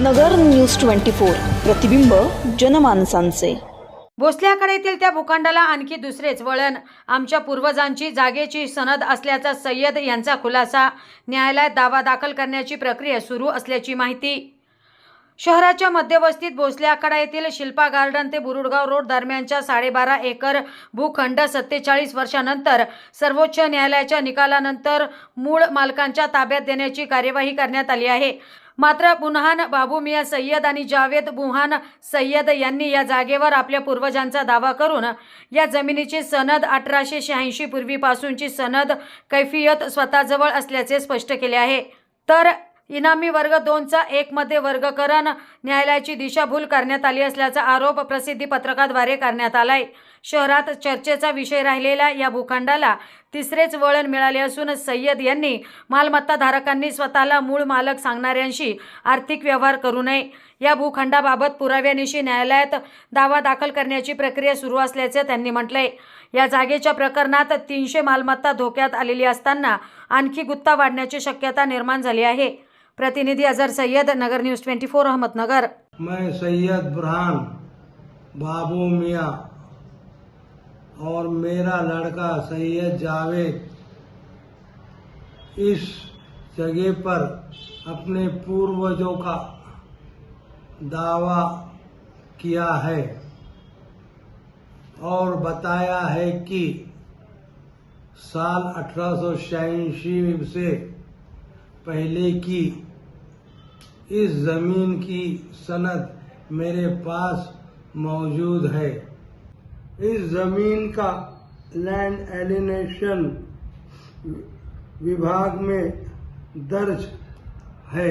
नगर news twenty four. प्रतिबिंब जनमानसांचे. भोसल्याकडे येथील त्या भूखंडाला आणखी दुसरेच वळण. आमच्या पूर्वजांची जागेची सनद असल्याचा सय्यद यांचा खुलासा. न्यायालयात दावा दाखल करण्याची प्रक्रिया सुरू असल्याची माहिती. शहराच्या मध्यवस्तीत भोसल्याकडा येथील शिल्पा गार्डन ते बुरुडगाव रोड दरम्यानच्या साडेबारा एकर भूखंड सत्तेचाळीस वर्षानंतर सर्वोच्च न्यायालयाच्या निकालानंतर मूळ मालकांच्या ताब्यात देण्याची कार्यवाही करण्यात आली आहे. मात्र बुनहान बाबू मिया सय्यद आणि जावेद बुहान सय्यद यांनी या जागेवर आपल्या पूर्वजांचा दावा करून या जमिनीची सनद अठराशे शहाऐंशी पूर्वीपासूनची सनद कैफियत स्वतःजवळ असल्याचे स्पष्ट केले आहे. तर इनामी वर्ग दोनचा एकमध्ये वर्गकरण न्यायालयाची दिशाभूल करण्यात आली असल्याचा आरोप प्रसिद्धी पत्रकाद्वारे करण्यात आलाय. शहरात चर्चेचा विषय राहिलेल्या या भूखंडाला तिसरेच वळण मिळाले असून सय्यद यांनी मालमत्ताधारकांनी स्वतःला मूळ मालक सांगणाऱ्यांशी आर्थिक व्यवहार करू नये. या भूखंडाबाबत पुराव्यानिशी न्यायालयात दावा दाखल करण्याची प्रक्रिया सुरू असल्याचे त्यांनी म्हटलंय. या जागेच्या प्रकरणात तीनशे मालमत्ता धोक्यात आलेली असताना आणखी गुत्ता वाढण्याची शक्यता निर्माण झाली आहे. प्रतिनिधी Azhar Sayyad Nagar news twenty four Ahmednagar. मैं सैयद बुरहान बाबू मिया और मेरा लड़का सैयद जावेद इस जगह पर अपने पूर्वजों का दावा किया है और बताया है कि साल अठारह सौ छियासी से पहले की इस ज़मीन की सनद मेरे पास मौजूद है। इस ज़मीन का लैंड एलिनेशन विभाग में दर्ज है।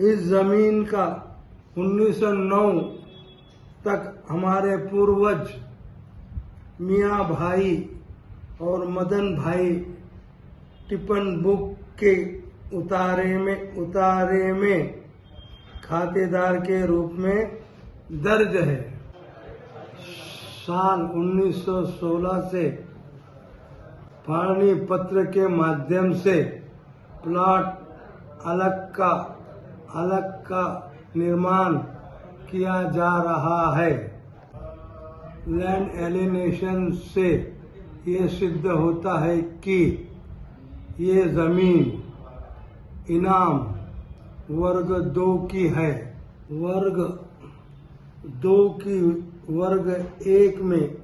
इस ज़मीन का 1909 तक हमारे पूर्वज मियाँ भाई और मदन भाई टिपन बुक के उतारे में उतारे में खातेदार के रूप में दर्ज है। साल 1916 से फाड़नी पत्र के माध्यम से प्लाट अलग का अलग का निर्माण किया जा रहा है। लैंड एलिनेशन से ये सिद्ध होता है कि ये ज़मीन इनाम वर्ग दो की है। वर्ग दो की वर्ग एक में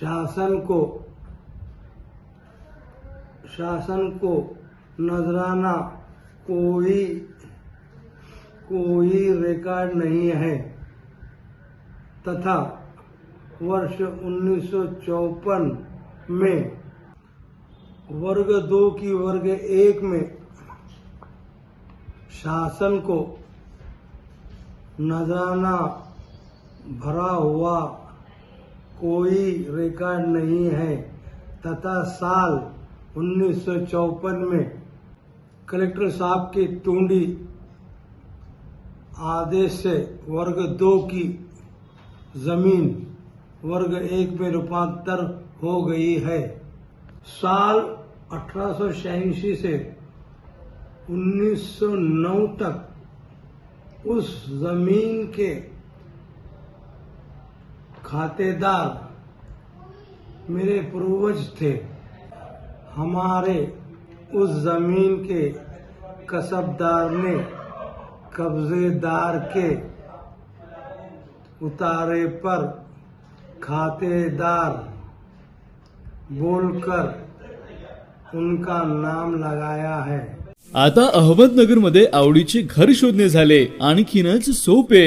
शासन को शासन को नजराना कोई कोई रिकॉर्ड नहीं है। तथा वर्ष उन्नीस में वर्ग दो की वर्ग एक में शासन को नजराना भरा हुआ कोई रिकॉर्ड नहीं है। तथा साल 1954 में कलेक्टर साहब की टूंडी आदेश से वर्ग दो की ज़मीन वर्ग एक में रूपांतर हो गई है। साल अठारह सौ छियासी से 1909 तक उस ज़मीन के खातेदार मेरे पूर्वज थे। हमारे उस जमीन के कसबदार ने कब्जेदार के उतारे पर खातेदार बोलकर उनका नाम लगाया है। आता अहमदनगरमध्ये आवडीचे घर शोधणे झाले. आणखीनच सोपे.